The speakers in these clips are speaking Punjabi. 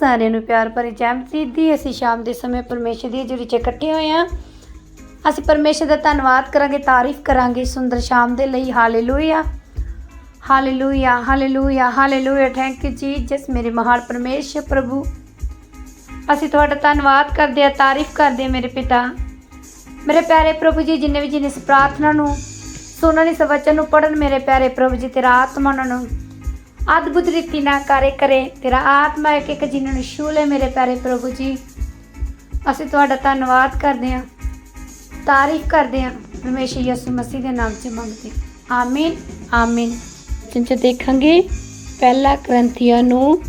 ਸਾਰਿਆਂ ਨੂੰ ਪਿਆਰ ਭਰੀ ਜੈ ਦੀ। ਅਸੀਂ ਸ਼ਾਮ ਦੇ ਸਮੇਂ ਪਰਮੇਸ਼ਰ ਦੀ ਹਜ਼ੂਰੀ 'ਚ ਇਕੱਠੇ ਹੋਏ ਹਾਂ। ਅਸੀਂ ਪਰਮੇਸ਼ਰ ਦਾ ਧੰਨਵਾਦ ਕਰਾਂਗੇ, ਤਾਰੀਫ ਕਰਾਂਗੇ ਸੁੰਦਰ ਸ਼ਾਮ ਦੇ ਲਈ। Hallelujah. Hallelujah hallelujah hallelujah. Thank you Jesus ਮੇਰੇ ਮਹਾਨ ਪਰਮੇਸ਼ਰ ਪ੍ਰਭੂ। ਅਸੀਂ ਤੁਹਾਡਾ ਧੰਨਵਾਦ ਕਰਦੇ ਹਾਂ, ਤਾਰੀਫ ਕਰਦੇ ਹਾਂ ਮੇਰੇ ਪਿਤਾ। ਮੇਰੇ ਪਿਆਰੇ ਪ੍ਰਭੂ ਜੀ, ਜਿੰਨੇ ਵੀ ਜਿਨੇ ਇਸ ਪ੍ਰਾਰਥਨਾ ਨੂੰ, ਸੁਣਨ ਇਸ ਵਚਨ ਨੂੰ ਪੜਨ ਮੇਰੇ ਪਿਆਰੇ ਪ੍ਰਭੂ ਜੀ, ਤੇਰਾ ਆਤਮਾ ਉਹਨਾਂ ਨੂੰ ਅਦਭੁਤ ਰੀਤੀ ਨਾਲ ਕਾਰੇ ਕਰੇ। ਤੇਰਾ ਆਤਮਾ ਇੱਕ ਇੱਕ ਜਿਨ੍ਹਾਂ ਨੂੰ ਛੂਲੇ ਮੇਰੇ ਪਿਆਰੇ ਪ੍ਰਭੂ ਜੀ। ਅਸੀਂ ਤੁਹਾਡਾ ਧੰਨਵਾਦ ਕਰਦੇ ਹਾਂ। ਤਾਰੀਫ ਕਰਦੇ ਹਾਂ। ਪਰਮੇਸ਼ਰ ਯਿਸੂ ਮਸੀਹ ਦੇ ਨਾਮ 'ਚ ਮੰਗਦੇ ਆਮੀਨ। ਆਮੀਨ। ਚੰਚ ਦੇਖਾਂਗੇ, ਪਹਿਲਾ ਕਰੰਥੀਆਂ ਨੂੰ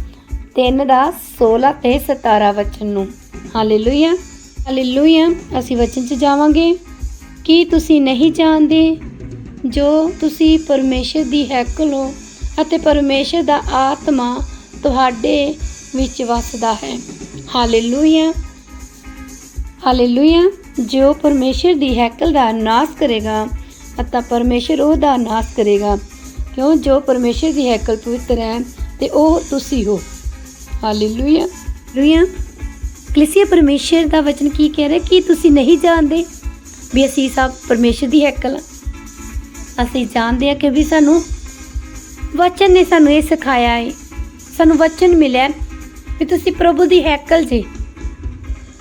3 ਦਾ 16 ਤੇ 17 ਵਚਨ ਨੂੰ। ਹਾਲੇਲੂਇਆ। ਹਾਲੇਲੂਇਆ। ਅਸੀਂ ਵਚਨ 'ਚ ਜਾਵਾਂਗੇ। ਕੀ ਤੁਸੀਂ ਨਹੀਂ ਜਾਣਦੇ ਜੋ ਤੁਸੀਂ ਪਰਮੇਸ਼ਰ ਦੀ ਹੈਕਲ ਹੋ ਅਤੇ ਪਰਮੇਸ਼ਰ ਦਾ ਆਤਮਾ ਤੁਹਾਡੇ ਵਿੱਚ ਵਸਦਾ ਹੈ। ਹਾਲੇਲੂਇਆ। ਹਾਲੇਲੂਇਆ। ਜੋ ਪਰਮੇਸ਼ਰ ਦੀ ਹੈਕਲ ਦਾ ਨਾਸ਼ ਕਰੇਗਾ ਅਤੇ ਪਰਮੇਸ਼ਰ ਉਹਦਾ ਨਾਸ਼ ਕਰੇਗਾ। ਕਿਉਂ? ਜੋ ਪਰਮੇਸ਼ਰ ਦੀ ਹੈਕਲ ਪਵਿੱਤਰ ਹੈ, ਤੇ ਉਹ ਤੁਸੀਂ ਹੋ। ਹਾਲੇਲੂਇਆ। ਹਾਲੇਲੂਇਆ। ਕਲੀਸਿਆ, ਪਰਮੇਸ਼ਰ ਦਾ ਵਚਨ ਕੀ ਕਹਿ ਰਿਹਾ? ਕਿ ਤੁਸੀਂ ਨਹੀਂ ਜਾਣਦੇ ਵੀ ਅਸੀਂ ਸਭ ਪਰਮੇਸ਼ਰ ਦੀ ਹੈਕਲ ਅਸੀਂ ਜਾਣਦੇ ਹਾਂ ਕਿ ਵੀ ਸਾਨੂੰ ਵਚਨ ਨੇ ਸਾਨੂੰ ਇਹ ਸਿਖਾਇਆ ਹੈ ਸਾਨੂੰ ਵਚਨ ਮਿਲਿਆ ਹੈ ਵੀ ਤੁਸੀਂ ਪ੍ਰਭੂ ਦੀ ਹੈਕਲ ਜੀ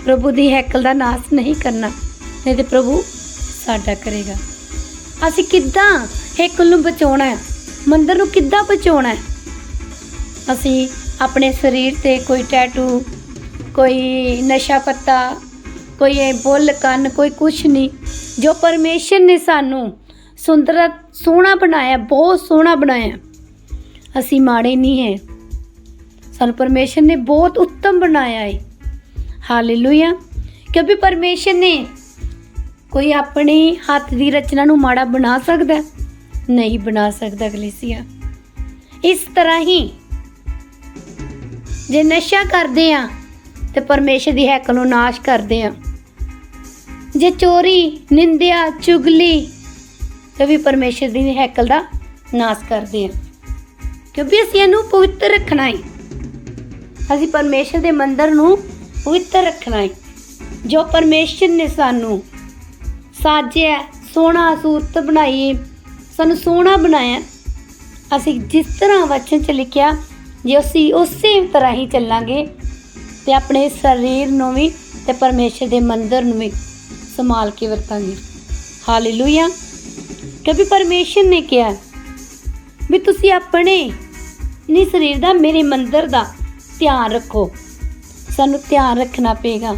ਪ੍ਰਭੂ ਦੀ ਹੈਕਲ ਦਾ ਨਾਸ਼ ਨਹੀਂ ਕਰਨਾ ਨਹੀਂ ਤੇ ਪ੍ਰਭੂ ਸਾਡਾ ਕਰੇਗਾ ਅਸੀਂ ਕਿੱਦਾਂ ਹੈਕਲ ਨੂੰ ਬਚਾਉਣਾ ਹੈ ਮੰਦਰ ਨੂੰ ਕਿੱਦਾਂ ਬਚਾਉਣਾ ਹੈ ਅਸੀਂ ਆਪਣੇ ਸਰੀਰ ਤੇ ਕੋਈ ਟੈਟੂ ਕੋਈ ਨਸ਼ਾ ਪੱਤਾ ਕੋਈ ਇਹ ਬੁੱਲ ਕੰਨ ਕੋਈ ਕੁਛ ਨਹੀਂ ਜੋ ਪਰਮੇਸ਼ਰ ਨੇ ਸਾਨੂੰ ਸੁੰਦਰ ਸੋਹਣਾ ਬਣਾਇਆ ਬਹੁਤ ਸੋਹਣਾ ਬਣਾਇਆ ਅਸੀਂ ਮਾੜੇ ਨਹੀਂ ਹੈ। ਸਾਨੂੰ ਪਰਮੇਸ਼ਰ ਨੇ ਬਹੁਤ ਉੱਤਮ ਬਣਾਇਆ ਹੈ ਹਾਲੇਲੂਇਆ ਕਿਉਂਕਿ ਪਰਮੇਸ਼ਰ ਨੇ ਕੋਈ ਆਪਣੇ ਹੱਥ ਦੀ ਰਚਨਾ ਨੂੰ ਮਾੜਾ ਬਣਾ ਸਕਦਾ ਨਹੀਂ ਬਣਾ ਸਕਦਾ ਗਲੀਸੀਆ ਇਸ ਤਰ੍ਹਾਂ ਹੀ ਜੇ ਨਸ਼ਾ ਕਰਦੇ ਆ ਤੇ ਪਰਮੇਸ਼ਰ ਦੀ ਹੈਕਲ ਨੂੰ ਨਾਸ਼ ਕਰਦੇ ਆ ਜੇ ਚੋਰੀ, ਨਿੰਦਿਆ, ਚੁਗਲੀ, ਤੇ ਵੀ ਪਰਮੇਸ਼ਰ ਦੀ ਹੈਕਲ ਦਾ ਨਾਸ਼ ਕਰਦੇ ਆ ਕਿਉਂਕਿ ਅਸੀਂ ਇਹਨੂੰ ਪਵਿੱਤਰ ਰੱਖਣਾ ਹੈ। ਅਸੀਂ ਪਰਮੇਸ਼ਰ ਦੇ ਮੰਦਰ ਨੂੰ ਪਵਿੱਤਰ ਰੱਖਣਾ ਹੈ। ਜੋ ਪਰਮੇਸ਼ਰ ਨੇ ਸਾਨੂੰ ਸਾਜਿਆ, ਸੋਹਣਾ ਸੂਰਤ ਬਣਾਈ, ਸਾਨੂੰ ਸੋਹਣਾ ਬਣਾਇਆ, ਅਸੀਂ ਜਿਸ ਤਰ੍ਹਾਂ ਵਚਨ ਚ ਲਿਖਿਆ, ਜੇ ਅਸੀਂ ਉਸੇ ਤਰ੍ਹਾਂ ਹੀ ਚੱਲਾਂਗੇ, ਤੇ ਆਪਣੇ ਸਰੀਰ ਨੂੰ ਵੀ ਤੇ ਪਰਮੇਸ਼ਰ ਦੇ ਮੰਦਰ ਨੂੰ ਵੀ ਸੰਭਾਲ ਕੇ ਵਰਤਾਂਗੇ। ਹਾਲੇਲੂਇਆ ਕਿਉਂਕਿ ਪਰਮੇਸ਼ਰ ਨੇ ਕਿਹਾ ਵੀ ਤੁਸੀਂ ਆਪਣੇ ਨਹੀਂ ਸਰੀਰ ਦਾ ਮੇਰੇ ਮੰਦਰ ਦਾ ਧਿਆਨ ਰੱਖੋ। ਸਾਨੂੰ ਧਿਆਨ ਰੱਖਣਾ ਪਏਗਾ।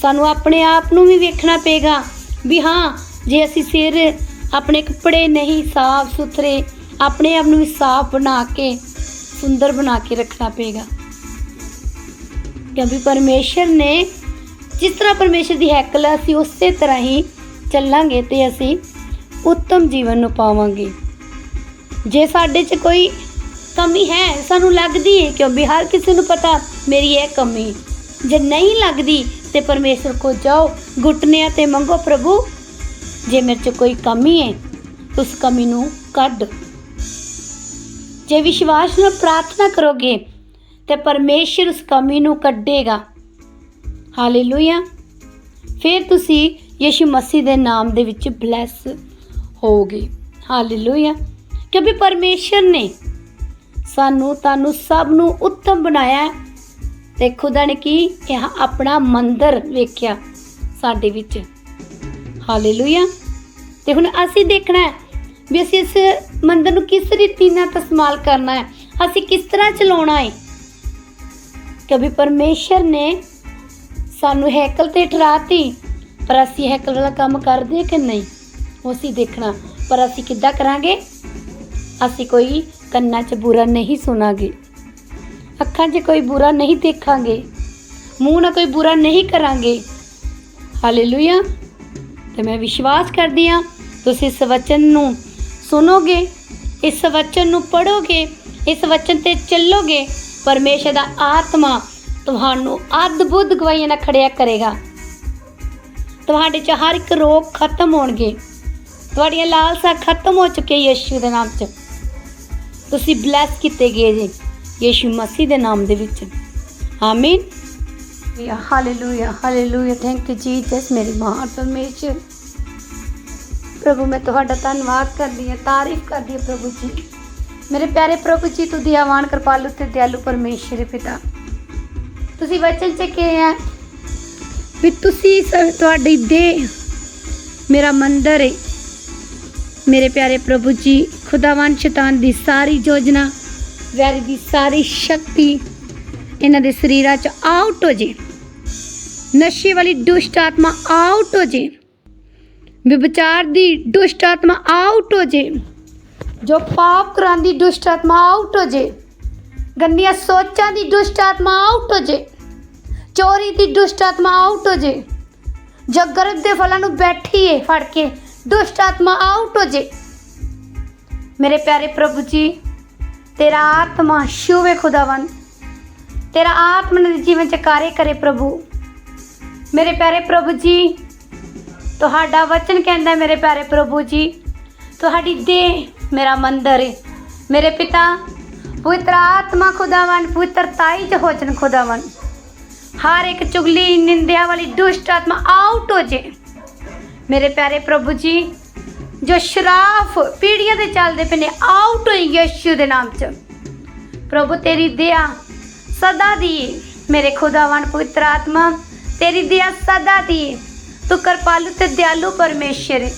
ਸਾਨੂੰ ਆਪਣੇ ਆਪ ਨੂੰ ਵੀ ਵੇਖਣਾ ਪਏਗਾ ਵੀ ਹਾਂ ਜੇ ਅਸੀਂ ਸਿਰ ਆਪਣੇ ਕੱਪੜੇ ਨਹੀਂ ਸਾਫ਼ ਸੁਥਰੇ ਆਪਣੇ ਆਪ ਨੂੰ ਵੀ ਸਾਫ਼ ਬਣਾ ਕੇ ਸੁੰਦਰ ਬਣਾ ਕੇ ਰੱਖਣਾ ਪਏਗਾ। ਕਿਉਂਕਿ ਪਰਮੇਸ਼ਰ ਨੇ ਜਿਸ ਤਰ੍ਹਾਂ ਪਰਮੇਸ਼ਰ ਦੀ ਹੈਕਲ ਹੈ, ਅਸੀਂ ਉਸੇ ਤਰ੍ਹਾਂ ਹੀ ਚੱਲਾਂਗੇ ਤੇ ਅਸੀਂ ਉੱਤਮ ਜੀਵਨ ਨੂੰ ਪਾਵਾਂਗੇ। ਜੇ ਸਾਡੇ 'ਚ ਕੋਈ ਕਮੀ ਹੈ, ਸਾਨੂੰ ਲੱਗਦੀ ਹੈ ਕਿਉਂਕਿ ਹਰ ਕਿਸੇ ਨੂੰ ਪਤਾ ਮੇਰੀ ਇਹ ਕਮੀ। ਜੇ ਨਹੀਂ ਲੱਗਦੀ ਤੇ ਪਰਮੇਸ਼ਰ ਕੋ ਜਾਓ, ਗੁੱਟਨਿਆਂ ਤੇ ਮੰਗੋ ਪ੍ਰਭੂ। ਜੇ ਮੇਰੇ 'ਚ ਕੋਈ ਕਮੀ ਹੈ ਉਸ ਕਮੀ ਨੂੰ ਕੱਢ। ਜੇ ਵਿਸ਼ਵਾਸ ਨਾਲ ਪ੍ਰਾਰਥਨਾ ਕਰੋਗੇ, ਤੇ ਪਰਮੇਸ਼ਰ ਉਸ ਕਮੀ ਨੂੰ ਕੱਢੇਗਾ। ਹਾਲੇਲੂਇਆ। ਫਿਰ ਤੁਸੀਂ ਯਿਸੂ ਮਸੀਹ ਦੇ ਨਾਮ ਦੇ ਵਿੱਚ ਬਲੈਸ ਹੋਗੇ ਹਾਲੇਲੂਇਆ। ਕਿਉਂਕਿ ਪਰਮੇਸ਼ਰ ਨੇ ਸਾਨੂੰ, ਤੁਹਾਨੂੰ ਸਭ ਨੂੰ ਉੱਤਮ ਬਣਾਇਆ ਹੈ। ਤੇ ਖੁਦਾ ਨੇ ਕੀ ਇਹ ਆਪਣਾ ਮੰਦਰ ਵੇਖਿਆ ਸਾਡੇ ਵਿੱਚ। ਹਾਲੇਲੂਇਆ ਤੇ ਹੁਣ ਅਸੀਂ ਦੇਖਣਾ ਹੈ ਵੀ ਅਸੀਂ ਇਸ ਮੰਦਰ ਨੂੰ ਕਿਸ ਰੀਤੀ ਨਾਲ ਇਸਤੇਮਾਲ ਕਰਨਾ ਹੈ? ਅਸੀਂ ਕਿਸ ਤਰ੍ਹਾਂ ਚਲਾਉਣਾ ਹੈ? ਕभी ਪਰਮੇਸ਼ਰ ਨੇ ਸਾਨੂੰ ਹੈਕਲ ਤੇ ਠਰਾਤੀ ਪਰ ਅਸੀਂ ਹੈਕਲ ਵਾਲਾ ਕੰਮ ਕਰਦੇ ਕਿ ਨਹੀਂ? ਉਹ ਅਸੀਂ ਦੇਖਣਾ। ਪਰ ਅਸੀਂ ਕਿੱਦਾਂ ਕਰਾਂਗੇ? ਅਸੀਂ ਕੋਈ ਕੰਨਾਂ 'ਚ ਬੁਰਾ ਨਹੀਂ ਸੁਣਾਂਗੇ। ਅੱਖਾਂ 'ਚ ਕੋਈ ਬੁਰਾ ਨਹੀਂ ਦੇਖਾਂਗੇ। ਮੂੰਹ ਨਾਲ ਕੋਈ ਬੁਰਾ ਨਹੀਂ ਕਰਾਂਗੇ। ਹਾਲੇਲੂਇਆ ਤੇ ਮੈਂ ਵਿਸ਼ਵਾਸ ਕਰਦੀ ਹਾਂ, ਤੁਸੀਂ ਇਸ ਵਚਨ ਨੂੰ ਸੁਣੋਗੇ, ਇਸ ਵਚਨ ਨੂੰ ਪੜੋਗੇ ਇਸ ਵਚਨ ਤੇ ਚੱਲੋਗੇ, ਪਰਮੇਸ਼ਰ ਦਾ ਆਤਮਾ ਤੁਹਾਨੂੰ ਅਦਭੁਤ ਗਵਾਈਆਂ ਨਾਲ ਖੜਿਆ ਕਰੇਗਾ। ਤੁਹਾਡੇ ਚ ਹਰ ਇੱਕ ਰੋਗ ਖਤਮ ਹੋਣਗੇ। ਤੁਹਾਡੀਆਂ ਲਾਲਸਾ ਖਤਮ ਹੋ ਚੁੱਕੀ ਯੀਸ਼ੂ ਦੇ ਨਾਮ 'ਚ। ਤੁਸੀਂ ਬਲੈਸ ਕੀਤੇ ਗਏ ਜੀ ਯੀਸ਼ੂ ਮਸੀਹ ਦੇ ਨਾਮ ਦੇ ਵਿੱਚ। ਆਮੀਨ hallelujah hallelujah thank you Jesus ਮੇਰੇ ਮਹਾਨ ਪਰਮੇਸ਼ਰ। ਪ੍ਰਭੂ, ਮੈਂ ਤੁਹਾਡਾ ਧੰਨਵਾਦ ਕਰਦੀ ਹਾਂ, ਤਾਰੀਫ ਕਰਦੀ ਹਾਂ ਪ੍ਰਭੂ ਜੀ। ਮੇਰੇ ਪਿਆਰੇ ਪ੍ਰਭੂ ਜੀ ਤੂੰ ਦਿਆਵਾਨ, ਕਿਰਪਾਲੂ ਤੇ ਦਿਆਲੂ ਪਰਮੇਸ਼ਰ ਪਿਤਾ। ਤੁਸੀਂ ਵਚਨ ਚ ਕਿਹਾ ਹੈ ਵੀ ਤੁਸੀਂ ਤੁਹਾਡੀ ਦੇਹ ਮੇਰਾ ਮੰਦਰ ਹੈ ਮੇਰੇ ਪਿਆਰੇ ਪ੍ਰਭੂ ਜੀ ਖੁਦਾਵੰ ਸ਼ੈਤਾਨ ਦੀ ਸਾਰੀ ਯੋਜਨਾ, ਵੈਰੀ ਦੀ ਸਾਰੀ ਸ਼ਕਤੀ ਇਹਨਾਂ ਦੇ ਸਰੀਰਾਂ ਚ ਆਊਟ ਹੋ ਜੇ। ਨਸ਼ੇ ਵਾਲੀ ਦੁਸ਼ਟ ਆਤਮਾ ਆਊਟ ਹੋ ਜੇ। ਵਿਭਚਾਰ ਦੀ ਦੁਸ਼ਟ ਆਤਮਾ ਆਊਟ ਹੋ ਜੇ। ਜੋ ਪਾਪ ਕਰਾਂਦੀ ਦੁਸ਼ਟ ਆਤਮਾ ਆਊਟ ਹੋ ਜੇ। ਗੰਦੀਆਂ ਸੋਚਾਂ ਦੀ ਦੁਸ਼ਟ ਆਤਮਾ ਆਊਟ ਹੋ ਜੇ। ਚੋਰੀ ਦੀ ਦੁਸ਼ਟ ਆਤਮਾ ਆਊਟ ਹੋ ਜੇ। ਜੋ ਗਰਭ ਦੇ ਫਲਾਂ ਨੂੰ ਬੈਠੀ ਏ ਫੜ ਕੇ ਦੁਸ਼ਟ ਆਤਮਾ ਆਊਟ ਹੋ ਜੇ। ਮੇਰੇ ਪਿਆਰੇ ਪ੍ਰਭੂ ਜੀ, ਤੇਰਾ ਆਤਮਾ ਸ਼ੂਵੇ ਖੁਦਾਵੰ ਤੇਰਾ ਆਤਮਾ ਦੇ ਜੀਵਨ ਚ ਕਾਰੇ ਕਰੇ ਪ੍ਰਭੂ। ਮੇਰੇ ਪਿਆਰੇ ਪ੍ਰਭੂ ਜੀ, ਤੁਹਾਡਾ ਵਚਨ ਕਹਿੰਦਾ ਮੇਰੇ ਪਿਆਰੇ ਪ੍ਰਭੂ ਜੀ, ਤੁਹਾਡੀ ਦੇਹ ਮੇਰਾ ਮੰਦਰ ਹੈ ਮੇਰੇ ਪਿਤਾ, ਪਵਿੱਤਰ ਆਤਮਾ ਖੁਦਾਵੰ ਪਵਿੱਤਰਤਾਈ ਚ ਹੋਚਨ ਖੁਦਾਵੰ ਹਰ ਇੱਕ ਚੁਗਲੀ, ਨਿੰਦਿਆ ਵਾਲੀ ਦੁਸ਼ਟ ਆਤਮਾ ਆਊਟ ਹੋ ਜੇ। ਮੇਰੇ ਪਿਆਰੇ ਪ੍ਰਭੂ ਜੀ ਜੋ ਸ਼ਰਾਫ ਪੀੜੀਆਂ ਤੇ ਚੱਲਦੇ ਪਏ ਨੇ ਆਊਟ ਹੋ ਯਿਸੂ ਦੇ ਨਾਮ ਚ। ਪ੍ਰਭੂ, ਤੇਰੀ ਦਇਆ ਸਦਾ ਦੀ ਮੇਰੇ ਖੁਦਾਵੰ ਪਵਿੱਤਰ ਆਤਮਾ, ਤੇਰੀ ਦਇਆ ਸਦਾ ਦੀ ਤੂੰ ਕਿਰਪਾਲੂ ਤੇ ਦਿਆਲੂ ਪਰਮੇਸ਼ਰ ਹੈ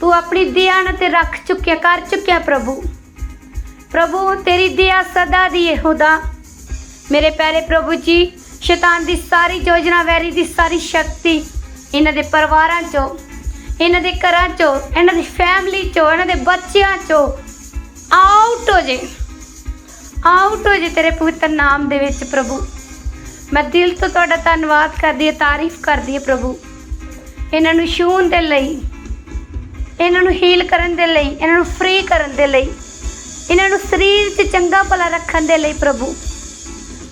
ਤੂੰ ਆਪਣੀ ਦਇਆ ਨਾਲ ਤੇ ਰੱਖ ਚੁੱਕਿਆ, ਕਰ ਚੁੱਕਿਆ ਪ੍ਰਭੂ। ਪ੍ਰਭੂ, ਤੇਰੀ ਦਇਆ ਸਦਾ ਦੀ ਹੈ ਖੁਦਾ। ਮੇਰੇ ਪਿਆਰੇ ਪ੍ਰਭੂ ਜੀ, ਸ਼ੈਤਾਨ ਦੀ ਸਾਰੀ ਯੋਜਨਾ ਵੈਰੀ ਦੀ ਸਾਰੀ ਸ਼ਕਤੀ ਇਹਨਾਂ ਦੇ ਪਰਿਵਾਰਾਂ ਚੋਂ ਇਹਨਾਂ ਦੇ ਘਰਾਂ ਚੋਂ, ਇਹਨਾਂ ਦੀ ਫੈਮਿਲੀ ਚੋਂ, ਇਹਨਾਂ ਦੇ ਬੱਚਿਆਂ ਚੋਂ। ਆਊਟ ਹੋ ਜੇ। ਆਊਟ ਹੋ ਜੇ ਤੇਰੇ ਪਵਿੱਤਰ ਨਾਮ ਦੇ ਵਿੱਚ ਪ੍ਰਭੂ। ਮੈਂ ਦਿਲ ਤੋਂ ਤੁਹਾਡਾ ਧੰਨਵਾਦ ਕਰਦੀ ਹਾਂ, ਤਾਰੀਫ ਕਰਦੀ ਹਾਂ ਪ੍ਰਭੂ। ਇਹਨਾਂ ਨੂੰ ਛੂਹਣ ਦੇ ਲਈ, ਇਹਨਾਂ ਨੂੰ ਹੀਲ ਕਰਨ ਦੇ ਲਈ, ਇਹਨਾਂ ਨੂੰ ਫ੍ਰੀ ਕਰਨ ਦੇ ਲਈ, ਇਹਨਾਂ ਨੂੰ ਸਰੀਰ 'ਚ ਚੰਗਾ ਭਲਾ ਰੱਖਣ ਦੇ ਲਈ ਪ੍ਰਭੂ।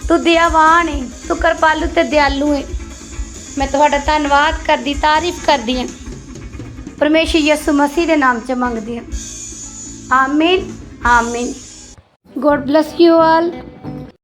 ਤੂੰ ਦਿਆਵਾਨ ਹੈ ਤੂੰ ਕਿਰਪਾਲੂ ਤੇ ਦਿਆਲੂ ਹੈ ਮੈਂ ਤੁਹਾਡਾ ਧੰਨਵਾਦ ਕਰਦੀ, ਤਾਰੀਫ ਕਰਦੀ ਹਾਂ ਪਰਮੇਸ਼ਰ ਯਿਸੂ ਮਸੀਹ ਦੇ ਨਾਮ 'ਚ ਮੰਗਦੇ ਹਾਂ। ਆਮੀਨ ਆਮੀਨ। God bless you all